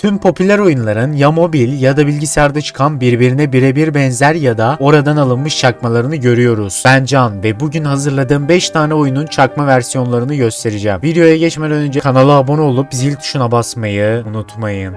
Tüm popüler oyunların ya mobil ya da bilgisayarda çıkan birbirine birebir benzer ya da oradan alınmış çakmalarını görüyoruz. Ben Can ve bugün hazırladığım 5 tane oyunun çakma versiyonlarını göstereceğim. Videoya geçmeden önce kanala abone olup zil tuşuna basmayı unutmayın.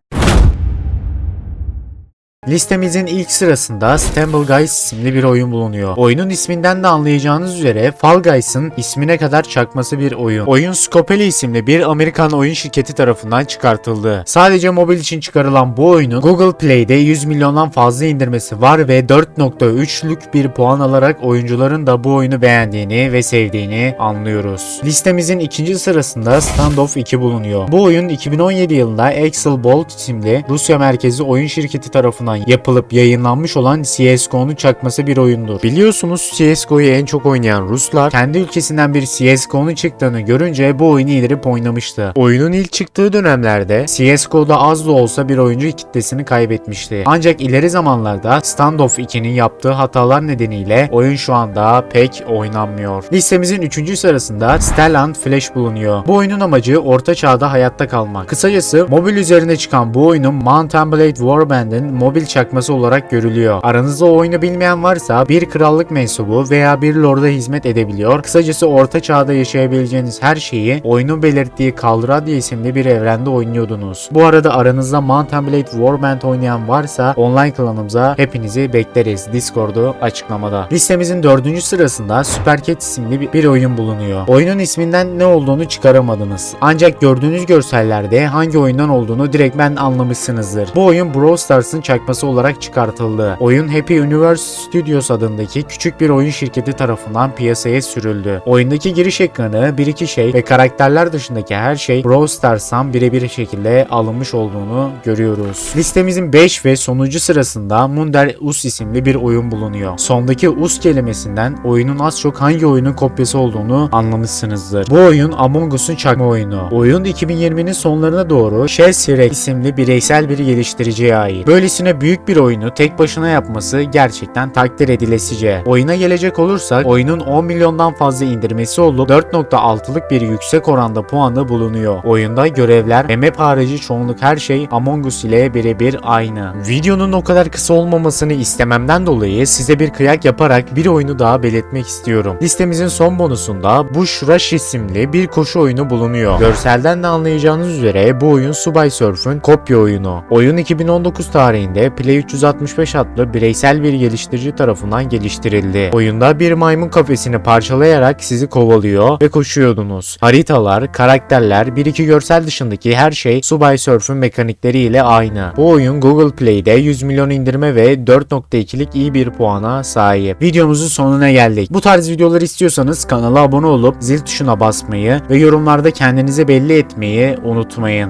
Listemizin ilk sırasında Stumble Guys isimli bir oyun bulunuyor. Oyunun isminden de anlayacağınız üzere Fall Guys'ın ismine kadar çakması bir oyun. Oyun Scopely isimli bir Amerikan oyun şirketi tarafından çıkartıldı. Sadece mobil için çıkarılan bu oyunun Google Play'de 100 milyondan fazla indirmesi var ve 4.3'lük bir puan alarak oyuncuların da bu oyunu beğendiğini ve sevdiğini anlıyoruz. Listemizin ikinci sırasında Standoff 2 bulunuyor. Bu oyun 2017 yılında Axel Bolt isimli Rusya merkezi oyun şirketi tarafından yapılıp yayınlanmış olan CSGO'nun çakması bir oyundur. Biliyorsunuz CSGO'yu en çok oynayan Ruslar kendi ülkesinden bir CSGO'nun çıktığını görünce bu oyunu indirip oynamıştı. Oyunun ilk çıktığı dönemlerde CSGO'da az da olsa bir oyuncu kitlesini kaybetmişti. Ancak ileri zamanlarda Standoff 2'nin yaptığı hatalar nedeniyle oyun şu anda pek oynanmıyor. Listemizin 3. sırasında Stellant Flash bulunuyor. Bu oyunun amacı orta çağda hayatta kalmak. Kısacası mobil üzerine çıkan bu oyunun Mount and Blade Warband'in mobil çakması olarak görülüyor. Aranızda o oyunu bilmeyen varsa bir krallık mensubu veya bir lorda hizmet edebiliyor. Kısacası orta çağda yaşayabileceğiniz her şeyi oyunun belirttiği Kalradia isimli bir evrende oynuyordunuz. Bu arada aranızda Mount and Blade Warband oynayan varsa online klanımıza hepinizi bekleriz. Discord'u açıklamada. Listemizin dördüncü sırasında Super Cat isimli bir- oyun bulunuyor. Oyunun isminden ne olduğunu çıkaramadınız. Ancak gördüğünüz görsellerde hangi oyundan olduğunu direktmen anlamışsınızdır. Bu oyun Brawl Stars'ın çakması olarak çıkartıldı. Oyun Happy Universe Studios adındaki küçük bir oyun şirketi tarafından piyasaya sürüldü. Oyundaki giriş ekranı, bir iki şey ve karakterler dışındaki her şey Brawl Stars'tan birebir şekilde alınmış olduğunu görüyoruz. Listemizin 5 ve sonuncu sırasında Munder Us isimli bir oyun bulunuyor. Sondaki Us kelimesinden oyunun az çok hangi oyunun kopyası olduğunu anlamışsınızdır. Bu oyun Among Us'un çakma oyunu. Oyun 2020'nin sonlarına doğru Shell Sirek isimli bireysel bir geliştiriciye ait. Böylesine büyük bir oyunu tek başına yapması gerçekten takdir edilesice. Oyuna gelecek olursak oyunun 10 milyondan fazla indirmesi olup 4.6'lık bir yüksek oranda puanı bulunuyor. Oyunda görevler ve map harici çoğunluk her şey Among Us ile birebir aynı. Videonun o kadar kısa olmamasını istememden dolayı size bir kıyak yaparak bir oyunu daha belirtmek istiyorum. Listemizin son bonusunda Bush Rush isimli bir koşu oyunu bulunuyor. Görselden de anlayacağınız üzere bu oyun Subway Surf'ün kopya oyunu. Oyun 2019 tarihinde Play 365 adlı bireysel bir geliştirici tarafından geliştirildi. Oyunda bir maymun kafesini parçalayarak sizi kovalıyor ve koşuyordunuz. Haritalar, karakterler, bir iki görsel dışındaki her şey Subway Surf'ün mekanikleriyle aynı. Bu oyun Google Play'de 100 milyon indirme ve 4.2'lik iyi bir puana sahip. Videomuzun sonuna geldik. Bu tarz videolar istiyorsanız kanala abone olup zil tuşuna basmayı ve yorumlarda kendinizi belli etmeyi unutmayın.